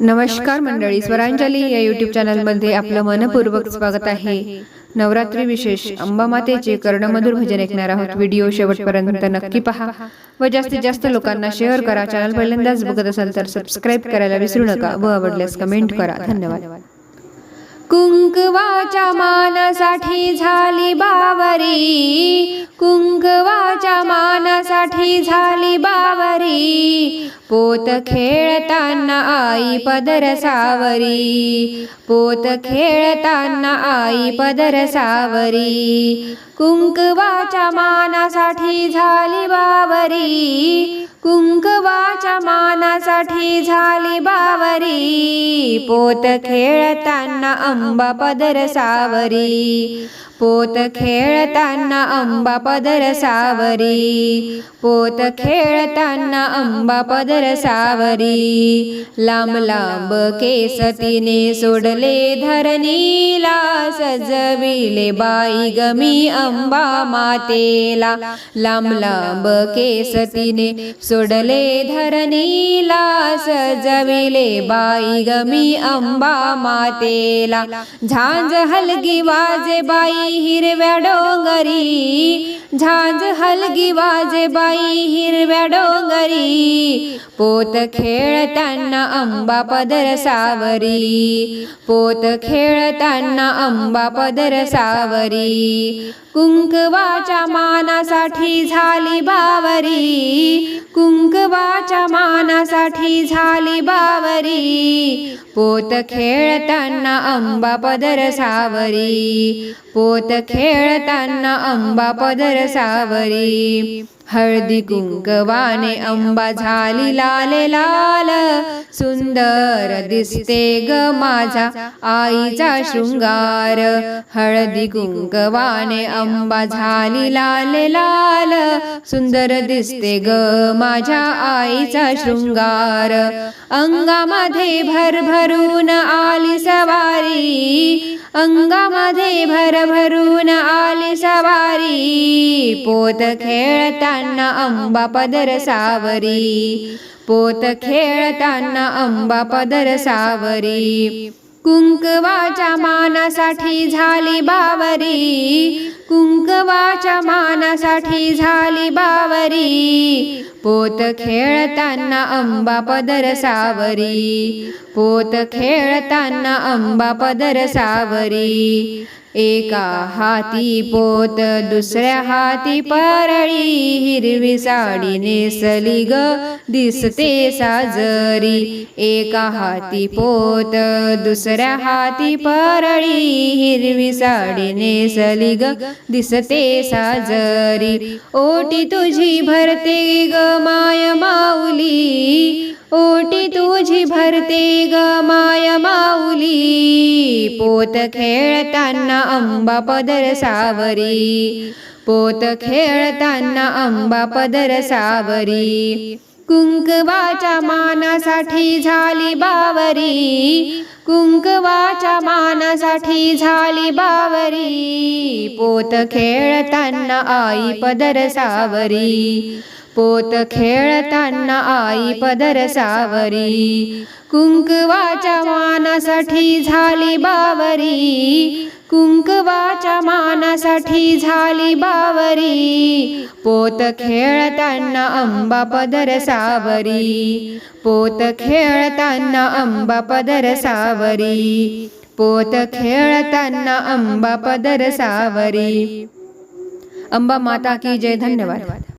नमस्कार मंडळी स्वरांजली या युट्यूब चॅनलमध्ये आपलं मनपूर्वक स्वागत आहे. नवरात्री विशेष अंबा मातेचे कर्णमधुर भजन ऐकणार आहोत. व्हिडिओ शेवटपर्यंत नक्की पहा. व जास्तीत जास्त लोकांना शेअर करा. चॅनल पहिल्यांदाच बघत असाल तर सबस्क्राईब करायला विसरू नका. व आवडल्यास कमेंट करा. धन्यवाद. कुंकवाच्या मानासाठी झाली बावरी. कुंकवाच्या मानासाठी झाली बावरी. पोत खेळताना आई पदर सावरी. पोत खेळताना आई पदर सावरी. कुंकवाच्या मानासाठी झाली बावरी. कुंकवाच्या मानासाठी झाली बावरी. पोत खेळताना अंबा पदर सावरी. पोत खेळताना अंबा पदर सावरी. पोत खेळताना अंबा पदर सावरी. लांब लांब केस तिने सोडले धरणीला सजविले बाई गमी अंबा मातेला. लांब लांब केस तिने सोडले धरणीला सजविले बाई गमी अंबा मातेला. झांज हलगी वाजे बाई हिरव्या डोंगरी झांज हलगी वाजे बाई हिरव्या डोंगरी. पोत खेळताना अंबा पदर सावरी. पोत खेळताना अंबा पदर सावरी. कुंकवाच्या मानासाठी झाली बावरी. कुंकवाच्या मानासाठी झाली बावरी. पोत खेळताना अंबा पदर सावरी. पोत खेळताना अंबा पदर सावरी. हळदी कुंकवाने अंबा झाली लाल लाल. सुंदर दिसते ग माझा आईचा शृंगार. हळदी कुंकवाने अंबा झाली लाल लाल. सुंदर दिसते ग माझ्या आईचा शृंगार. अंगामध्ये भरभरून आली सवारी. अंगामध्ये भरभरून आली सवारी. पोत खेळताना अंबा पदर सावरी. पोत खेळताना अंबा पदर सावरी. कुंकवाच्या मानासाठी झाली बावरी. कुंकवाच्या मानासाठी झाली बावरी. पोत खेळताना अंबा पदर सावरी. पोत खेळताना अंबा पदर सावरी. एका हाती पोत दुसऱ्या हाती परळी हिरवी साडी नेसली ग दिसते साजरी. एका हाती पोत दुसऱ्या हाती परळी हिरवी साडी नेसली ग दिसते साजरी. ओटी तुझी भरते ग माय माऊली. ओटी तुझी भरते ग माय माऊली. पोत खेळताना अंबा पदर सावरी. पोत खेळताना अंबा पदर सावरी. कुंकवाच्या मानासाठी झाली बावरी. कुंकवाच्या मानासाठी झाली बावरी. पोत खेळताना आई पदर सावरी. पोत खेळताना आई पदर सावरी. कुंकवाच्या मानासाठी झाली बावरी. कुंकवाच्या मानासाठी झाली बावरी. पोत खेळताना अंबा पदर सावरी. पोत खेळताना अंबा पदर सावरी. पोत खेळताना अंबा पदर सावरी. अंबा माता की जय. धन्यवाद.